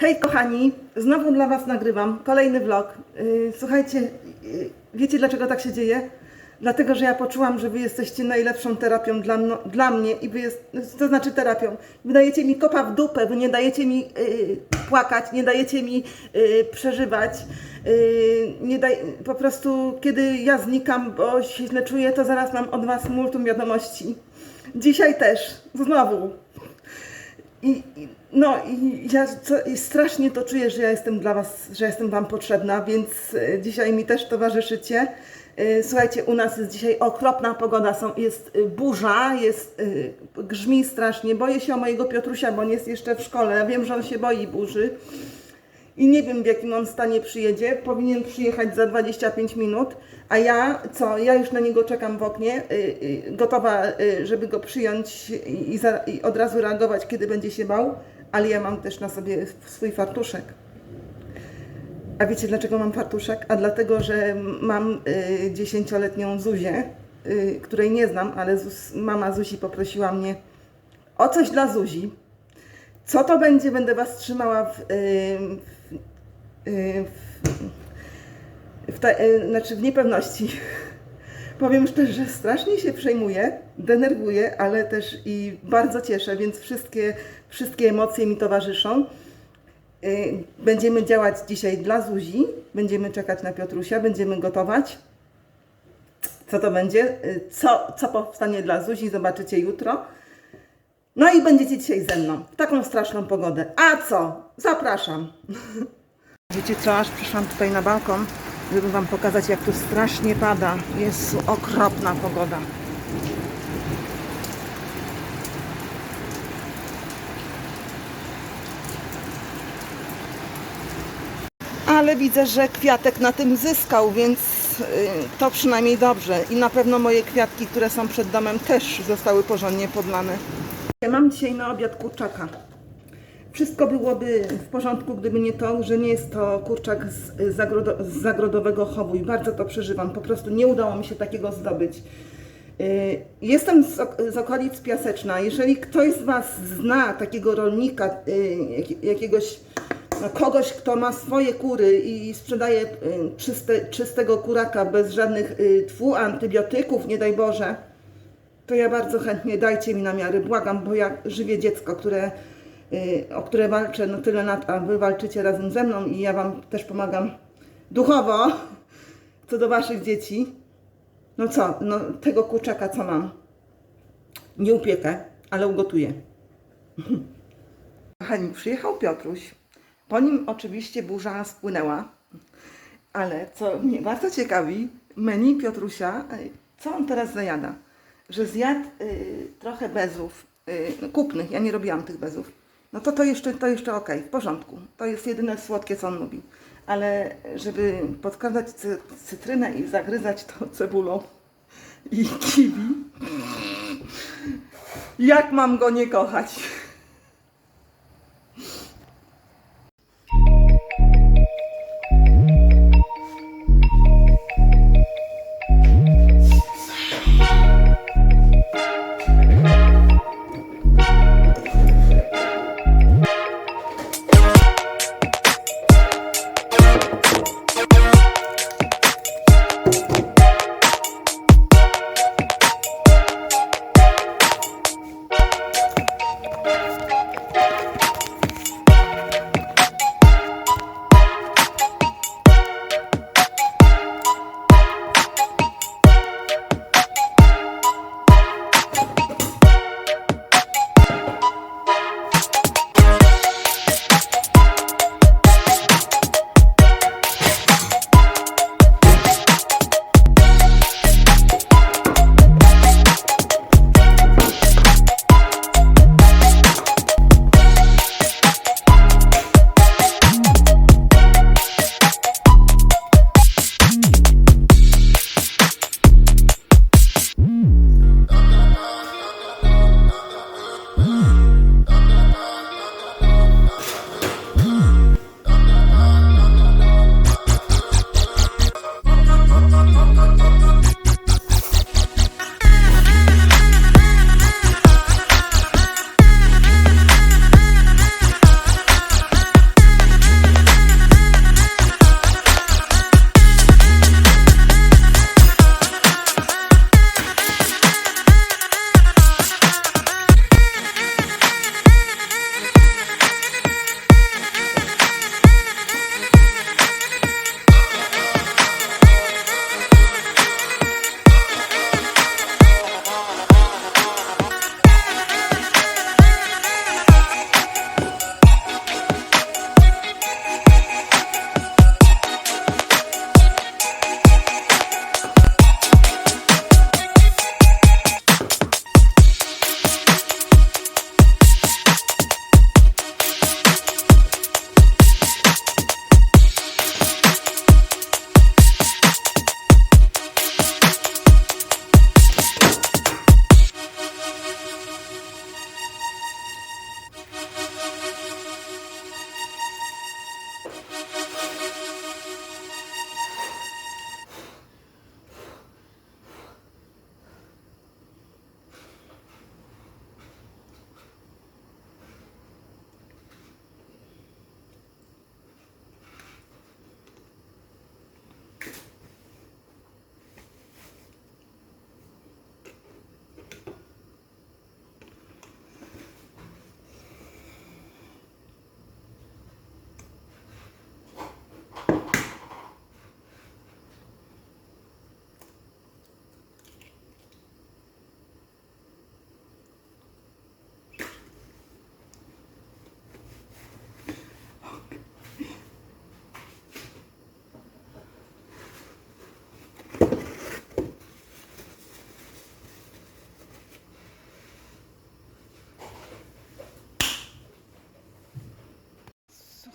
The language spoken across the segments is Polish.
Hej kochani, znowu dla Was nagrywam kolejny vlog. Yy, Słuchajcie, yy, wiecie dlaczego tak się dzieje? Dlatego, że ja poczułam, że Wy jesteście najlepszą terapią dla, dla mnie i Wy jest, to znaczy terapią. Wy dajecie mi kopa w dupę, Wy nie dajecie mi yy, płakać, nie dajecie mi przeżywać. Nie daj, po prostu, kiedy ja znikam, bo się źle czuję, to zaraz mam od Was multum wiadomości. Dzisiaj też, znowu. I, i, no i ja i strasznie to czuję, że ja jestem dla Was, że jestem Wam potrzebna, więc e, dzisiaj mi też towarzyszycie. E, Słuchajcie, u nas jest dzisiaj okropna pogoda, są, jest e, burza, jest grzmi strasznie. Boję się o mojego Piotrusia, bo on jest jeszcze w szkole. Wiem, że on się boi burzy. I nie wiem w jakim on stanie przyjedzie. Powinien przyjechać za 25 minut, a ja co? Ja już na niego czekam w oknie, gotowa, żeby go przyjąć i, za, i od razu reagować, kiedy będzie się bał, ale ja mam też na sobie swój fartuszek. A wiecie dlaczego mam fartuszek? A dlatego, że mam y, dziesięcioletnią Zuzię, y, której nie znam, ale Zus, mama Zuzi poprosiła mnie o coś dla Zuzi. Co to będzie? Będę Was trzymała w, y, w, y, w, w, te, y, znaczy w niepewności. Powiem szczerze, że strasznie się przejmuję, denerwuję, ale też i bardzo cieszę, więc wszystkie, wszystkie emocje mi towarzyszą. Y, Będziemy działać dzisiaj dla Zuzi, będziemy czekać na Piotrusia, będziemy gotować. Co to będzie? Y, Co, co powstanie dla Zuzi, zobaczycie jutro. No i będziecie dzisiaj ze mną w taką straszną pogodę. A co? Zapraszam. Wiecie co, aż przyszłam tutaj na balkon, żeby Wam pokazać, jak tu strasznie pada. Jest okropna pogoda. Ale widzę, że kwiatek na tym zyskał, więc y, to przynajmniej dobrze. I na pewno moje kwiatki, które są przed domem, też zostały porządnie podlane. Mam dzisiaj na obiad kurczaka. Wszystko byłoby w porządku, gdyby nie to, że nie jest to kurczak z, zagrodo, z zagrodowego chowu i bardzo to przeżywam. Po prostu nie udało mi się takiego zdobyć. Y, Jestem z, z okolic Piaseczna. Jeżeli ktoś z Was zna takiego rolnika, y, jak- jakiegoś no, kogoś, kto ma swoje kury i sprzedaje y, czyste, czystego kuraka bez żadnych tfu, antybiotyków, nie daj Boże, to ja bardzo chętnie dajcie mi namiary, błagam, bo ja żywię dziecko, które, o które walczę no tyle lat, a Wy walczycie razem ze mną i ja Wam też pomagam duchowo co do Waszych dzieci. No co, no tego kurczaka co mam? Nie upiekę, ale ugotuję. Kochani, przyjechał Piotruś. Po nim oczywiście burza spłynęła, ale co mnie bardzo ciekawi, menu Piotrusia, y, co on teraz zajada? Że zjadł y, trochę bezów y, no, kupnych, ja nie robiłam tych bezów. No to to jeszcze, to jeszcze okej, w porządku. To jest jedyne słodkie, co on lubi. Ale żeby podkradać cy, cytrynę i zagryzać to cebulą i kiwi, jak mam go nie kochać?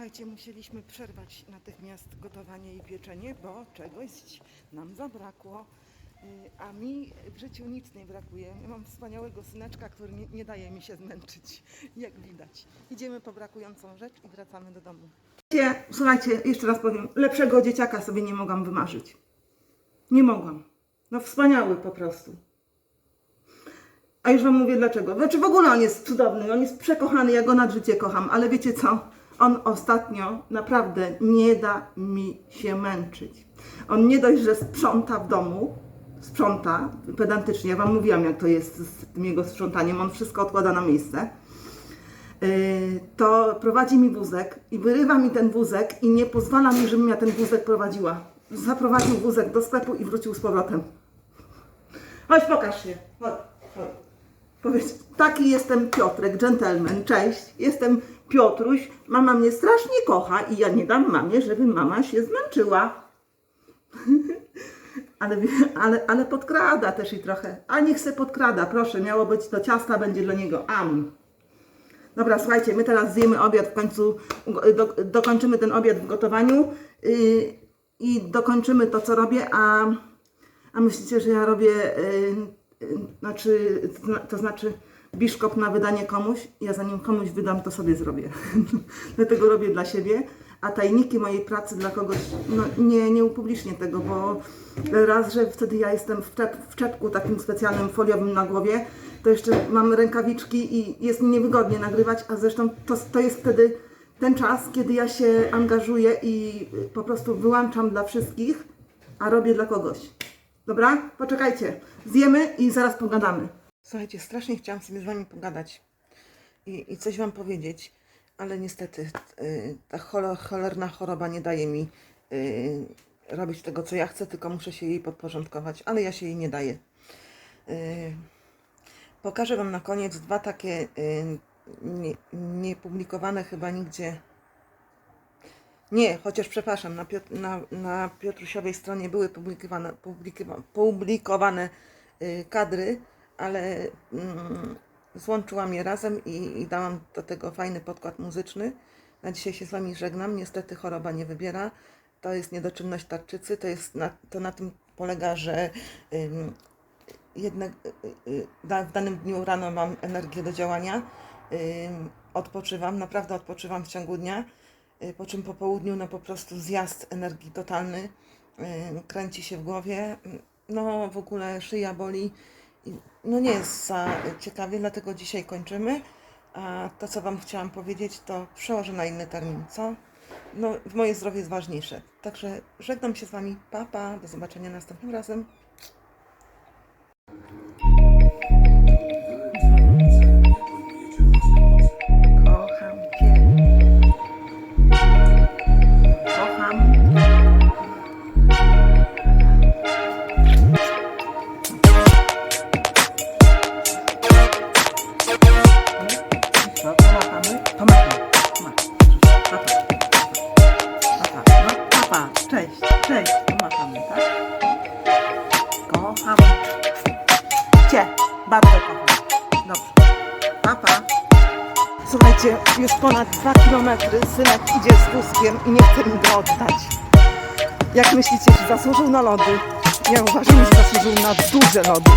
Słuchajcie, musieliśmy przerwać natychmiast gotowanie i pieczenie, bo czegoś nam zabrakło. Y, A mi w życiu nic nie brakuje. Mam wspaniałego syneczka, który nie, nie daje mi się zmęczyć, jak widać. Idziemy po brakującą rzecz i wracamy do domu. Słuchajcie, jeszcze raz powiem, lepszego dzieciaka sobie nie mogłam wymarzyć. Nie mogłam. No wspaniały po prostu. A już Wam mówię dlaczego. Znaczy w ogóle on jest cudowny, on jest przekochany, ja go nad życie kocham, ale wiecie co? On ostatnio naprawdę nie da mi się męczyć. On nie dość, że sprząta w domu, sprząta pedantycznie, ja Wam mówiłam jak to jest z tym jego sprzątaniem, on wszystko odkłada na miejsce. Yy, To prowadzi mi wózek i wyrywa mi ten wózek i nie pozwala mi, żebym ja ten wózek prowadziła. Zaprowadził wózek do sklepu i wrócił z powrotem. Chodź, pokaż się. Chodź, chodź. Powiedz, taki jestem Piotrek, gentleman, cześć, jestem Piotruś, mama mnie strasznie kocha i ja nie dam mamie, żeby mama się zmęczyła. ale, ale, ale podkrada też i trochę. A niech se podkrada, proszę, miało być to ciasta, będzie dla niego. Am. Dobra, słuchajcie, my teraz zjemy obiad w końcu, do, dokończymy ten obiad w gotowaniu yy, i dokończymy to, co robię, a, a myślicie, że ja robię, yy, yy, znaczy, zna- to znaczy biszkop na wydanie komuś, ja zanim komuś wydam, to sobie zrobię. Dlatego robię dla siebie, a tajniki mojej pracy dla kogoś, no nie, nie upublicznię tego, bo raz, że wtedy ja jestem w, czep, w czepku takim specjalnym foliowym na głowie, to jeszcze mam rękawiczki i jest mi niewygodnie nagrywać, a zresztą to, to jest wtedy ten czas, kiedy ja się angażuję i po prostu wyłączam dla wszystkich, a robię dla kogoś. Dobra? Poczekajcie. Zjemy i zaraz pogadamy. Słuchajcie, strasznie chciałam sobie z Wami pogadać i, i coś Wam powiedzieć, ale niestety y, ta cholerna choroba nie daje mi y, robić tego, co ja chcę, tylko muszę się jej podporządkować, ale ja się jej nie daję. Y, pokażę Wam na koniec dwa takie y, nie, niepublikowane chyba nigdzie. Nie, chociaż przepraszam, na, Piotr, na, na Piotrusiowej stronie były publikowane, publikowa- publikowane kadry, ale mm, złączyłam je razem i, i dałam do tego fajny podkład muzyczny. Na dzisiaj się z Wami żegnam. Niestety choroba nie wybiera. To jest niedoczynność tarczycy. To, jest na, to na tym polega, że ym, jednak y, y, w danym dniu rano mam energię do działania. Ym, odpoczywam, naprawdę odpoczywam w ciągu dnia. Y, Po czym po południu no po prostu zjazd energii totalny. Ym, Kręci się w głowie. No w ogóle szyja boli. No nie jest za ciekawie, dlatego dzisiaj kończymy. A to, co Wam chciałam powiedzieć, to przełożę na inny termin, co? No, moje zdrowie jest ważniejsze. Także żegnam się z Wami. Pa, pa. Do zobaczenia następnym razem. Już ponad dwa kilometry synek idzie z wózkiem i nie chce mi go oddać. Jak myślicie, czy zasłużył na lody? Ja uważam, że zasłużył na duże lody.